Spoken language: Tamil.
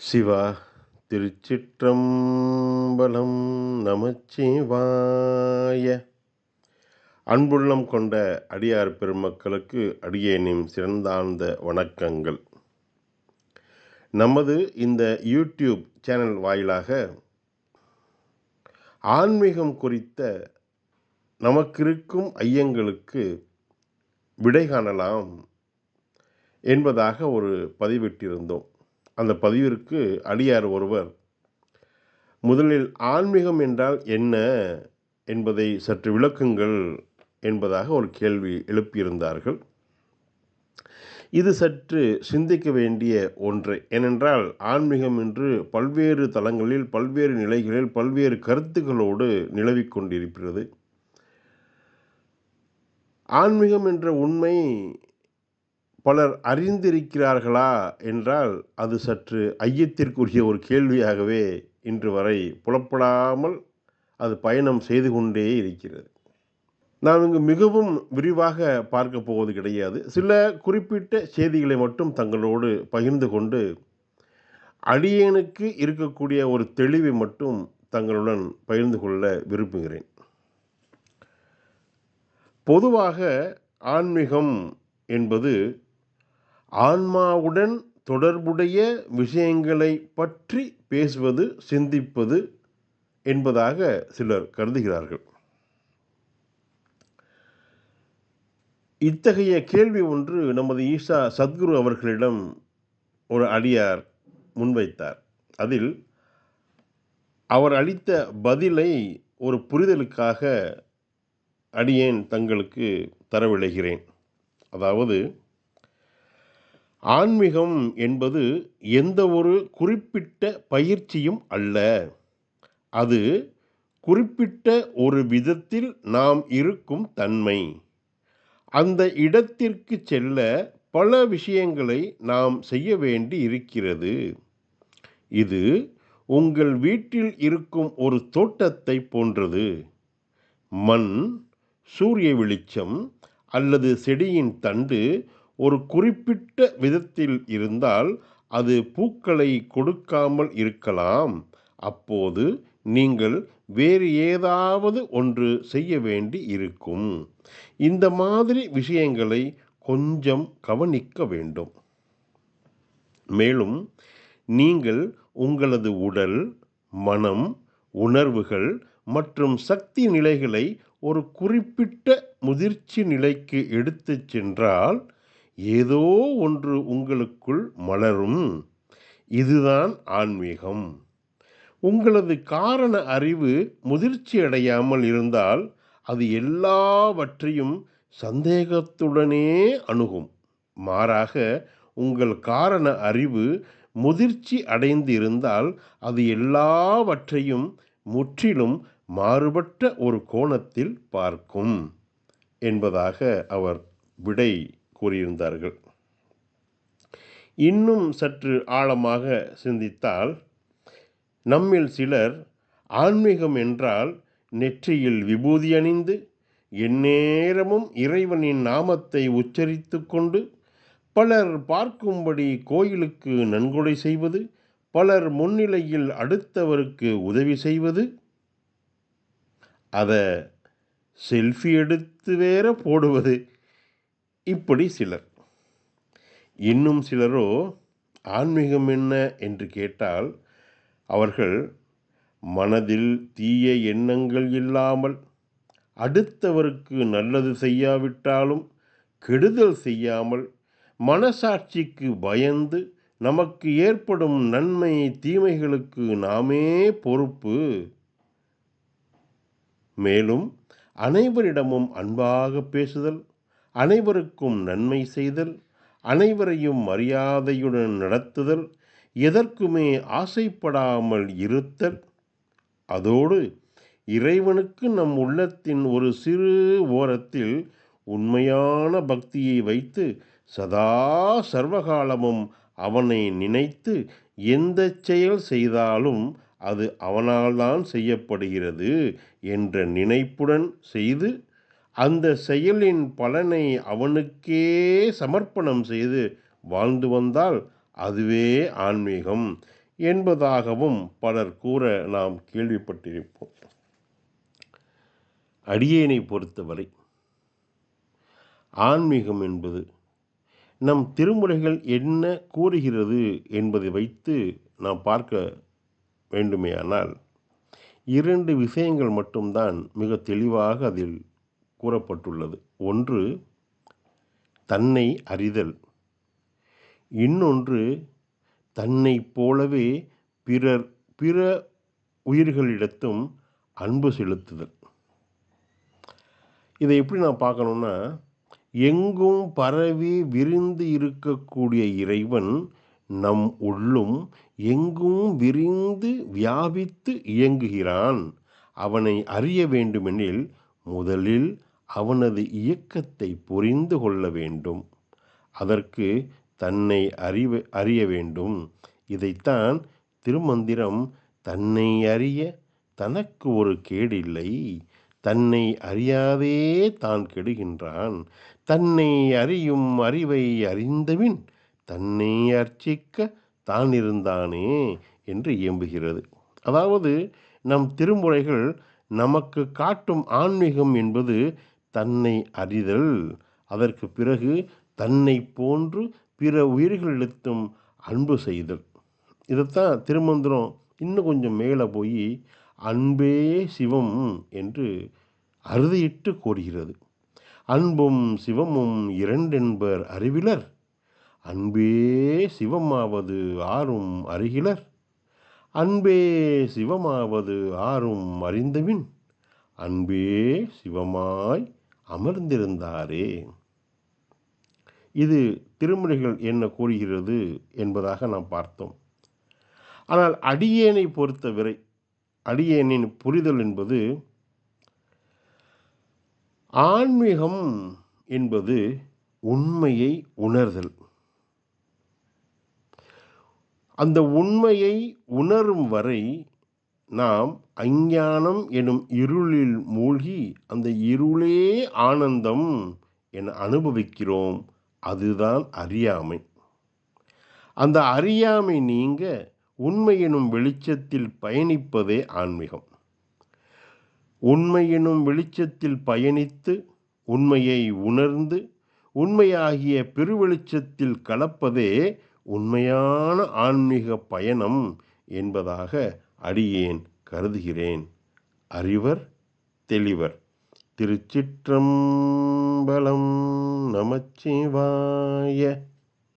சிவா திருச்சிற்றம்பலம் நமச்சிவாய. அன்புள்ளம் கொண்ட அடியார் பெருமக்களுக்கு அடியேனின் சிறந்தாழ்ந்த வணக்கங்கள். நமது இந்த யூடியூப் சேனல் வாயிலாக ஆன்மீகம் குறித்த நமக்கிருக்கும் ஐயங்களுக்கு விடை காணலாம் என்பதாக ஒரு பதிவிட்டிருந்தோம். அந்த பதிவிற்கு அடியார் ஒருவர் முதலில் ஆன்மீகம் என்றால் என்ன என்பதை சற்று விளக்குங்கள் என்பதாக ஒரு கேள்வி எழுப்பியிருந்தார்கள். இது சற்று சிந்திக்க வேண்டிய ஒன்று. ஏனென்றால் ஆன்மீகம் என்று பல்வேறு தளங்களில் பல்வேறு நிலைகளில் பல்வேறு கருத்துக்களோடு நிலவிக் கொண்டிருக்கிறது. ஆன்மீகம் என்ற உண்மை பலர் அறிந்திருக்கிறார்களா என்றால் அது சற்று ஐயத்திற்குரிய ஒரு கேள்வியாகவே இன்று வரை புலப்படாமல் அது பயணம் செய்து கொண்டே இருக்கிறது. நான் இங்கு மிகவும் விரிவாக பார்க்க போவது கிடையாது. சில குறிப்பிட்ட செய்திகளை மட்டும் தங்களோடு பகிர்ந்து கொண்டு அடியேனுக்கு இருக்கக்கூடிய ஒரு தெளிவை மட்டும் தங்களுடன் பகிர்ந்து கொள்ள விரும்புகிறேன். பொதுவாக ஆன்மீகம் என்பது ஆன்மாவுடன் தொடர்புடைய விஷயங்களை பற்றி பேசுவது சிந்திப்பது என்பதாக சிலர் கருதுகிறார்கள். இத்தகைய கேள்வி ஒன்று நமது ஈஷா சத்குரு அவர்களிடம் ஒரு அடியார் முன்வைத்தார். அதில் அவர் அளித்த பதிலை ஒரு புரிதலுக்காக அடியேன் தங்களுக்கு தரவிழைகிறேன். அதாவது ஆன்மீகம் என்பது எந்த ஒரு குறிப்பிட்ட பயிற்சியும் அல்ல. அது குறிப்பிட்ட ஒரு விதத்தில் நாம் இருக்கும் தன்மை. அந்த இடத்திற்கு செல்ல பல விஷயங்களை நாம் செய்ய வேண்டி இருக்கிறது. இது உங்கள் வீட்டில் இருக்கும் ஒரு தோட்டத்தை போன்றது. மண் சூரிய வெளிச்சம் அல்லது செடியின் தண்டு ஒரு குறிப்பிட்ட விதத்தில் இருந்தால் அது பூக்களை கொடுக்காமல் இருக்கலாம். அப்போது நீங்கள் வேறு ஏதாவது ஒன்று செய்ய வேண்டி இருக்கும். இந்த மாதிரி விஷயங்களை கொஞ்சம் கவனிக்க வேண்டும். மேலும் நீங்கள் உங்களது உடல் மனம் உணர்வுகள் மற்றும் சக்தி நிலைகளை ஒரு குறிப்பிட்ட முதிர்ச்சி நிலைக்கு எடுத்துச் சென்றால் ஏதோ ஒன்று உங்களுக்குள் மலரும். இதுதான் ஆன்மீகம். உங்களது காரண அறிவு முதிர்ச்சி அடையாமல் இருந்தால் அது எல்லாவற்றையும் சந்தேகத்துடனே அணுகும். மாறாக உங்கள் காரண அறிவு முதிர்ச்சி அடைந்து இருந்தால் அது எல்லாவற்றையும் முற்றிலும் மாறுபட்ட ஒரு கோணத்தில் பார்க்கும். என்பதாக அவர் விடை கூறியிருந்தார்கள். இன்னும் சற்று ஆழமாக சிந்தித்தால் நம்மில் சிலர் ஆன்மீகம் என்றால் நெற்றியில் விபூதி அணிந்து எந்நேரமும் இறைவனின் நாமத்தை உச்சரித்து கொண்டு பலர் பார்க்கும்படி கோயிலுக்கு நன்கொடை செய்வது பலர் முன்னிலையில் அடுத்தவருக்கு உதவி செய்வது அதை செல்ஃபி எடுத்து வேற போடுவது. இப்படி சிலர். இன்னும் சிலரோ ஆன்மீகம் என்ன? என்று கேட்டால் அவர்கள் மனதில் தீய எண்ணங்கள் இல்லாமல் அடுத்தவருக்கு நல்லது செய்யாவிட்டாலும் கெடுதல் செய்யாமல் மனசாட்சிக்கு பயந்து நமக்கு ஏற்படும் நன்மை தீமைகளுக்கு நாமே பொறுப்பு. மேலும் அனைவரிடமும் அன்பாக பேசுதல் அனைவருக்கும் நன்மை செய்தல் அனைவரையும் மரியாதையுடன் நடத்துதல் எதற்குமே ஆசைப்படாமல் இருத்தல். அதோடு இறைவனுக்கு நம் உள்ளத்தின் ஒரு சிறு ஓரத்தில் உண்மையான பக்தியை வைத்து சதா சர்வகாலமும் அவனை நினைத்து எந்த செயல் செய்தாலும் அது அவனால்தான் செய்யப்படுகிறது என்ற நினைப்புடன் செய்து அந்த செயலின் பலனை அவனுக்கே சமர்ப்பணம் செய்து வாழ்ந்து வந்தால் அதுவே ஆன்மீகம் என்பதாகவும் பலர் கூற நாம் கேள்விப்பட்டிருப்போம். அடியேனை பொறுத்தவரை ஆன்மீகம் என்பது நம் திருமுறைகள் என்ன கூறுகிறது என்பதை வைத்து நாம் பார்க்க வேண்டுமேயானால் இரண்டு விஷயங்கள் மட்டும்தான் மிக தெளிவாக அதில் கூறப்பட்டுள்ளது. ஒன்று தன்னை அறிதல். இன்னொன்று தன்னை போலவே பிறர் பிற உயிர்களிடத்தும் அன்பு செலுத்துதல். இதை எப்படி நான் பார்க்கணுன்னா எங்கும் பரவி விரிந்து இருக்கக்கூடிய இறைவன் நம் உள்ளும் எங்கும் விரிந்து வியாபித்து இயங்குகிறான். அவனை அறிய வேண்டுமெனில் முதலில் அவனது இயக்கத்தை புரிந்து கொள்ள வேண்டும். அதற்கு தன்னை அறிவ அறிய வேண்டும். இதைத்தான் திருமந்திரம் தன்னை அறிய தனக்கு ஒரு கேடில்லை. தன்னை அறியாதே தான் கெடுகின்றான். தன்னை அறியும் அறிவை அறிந்தபின் தன்னை அர்ச்சிக்க தான் இருந்தானே என்று இயம்புகிறது. அதாவது நம் திருமுறைகள் நமக்கு காட்டும் ஆன்மீகம் என்பது தன்னை அறிதல். அதற்கு பிறகு தன்னை போன்று பிற உயிர்களிடத்தும் அன்பு செய்தல். இதைத்தான் திருமந்திரம் இன்னும் கொஞ்சம் மேலே போய் அன்பே சிவம் என்று அறுதியிட்டு கோருகிறது. அன்பும் சிவமும் இரண்டென்பர் அறிவிலர். அன்பே சிவமாவது ஆறும் அறிகிலர். அன்பே சிவமாவது ஆறும் அறிந்தவின் அன்பே சிவமாய் அமர்ந்திருந்தாரே. இது திருமுறைகள் என்ன கூறுகிறது என்பதாக நாம் பார்த்தோம். ஆனால் அடியேனை பொறுத்தவரை அடியேனின் புரிதல் என்பது ஆன்மீகம் என்பது உண்மையை உணர்தல். அந்த உண்மையை உணரும் வரை நாம் அஞ்ஞானம் எனும் இருளில் மூழ்கி அந்த இருளே ஆனந்தம் என அனுபவிக்கிறோம். அதுதான் அறியாமை. அந்த அறியாமை நீங்க உண்மை எனும் வெளிச்சத்தில் பயணிப்பதே ஆன்மீகம். உண்மை எனும் வெளிச்சத்தில் பயணித்து உண்மையை உணர்ந்து உண்மையாகிய பெருவெளிச்சத்தில் கலப்பதே உண்மையான ஆன்மீக பயணம் என்பதாக அடியேன் கருதுகிறேன். அறிவர் தெளிவர். திருச்சிற்றம்பலம் நமச்சிவாய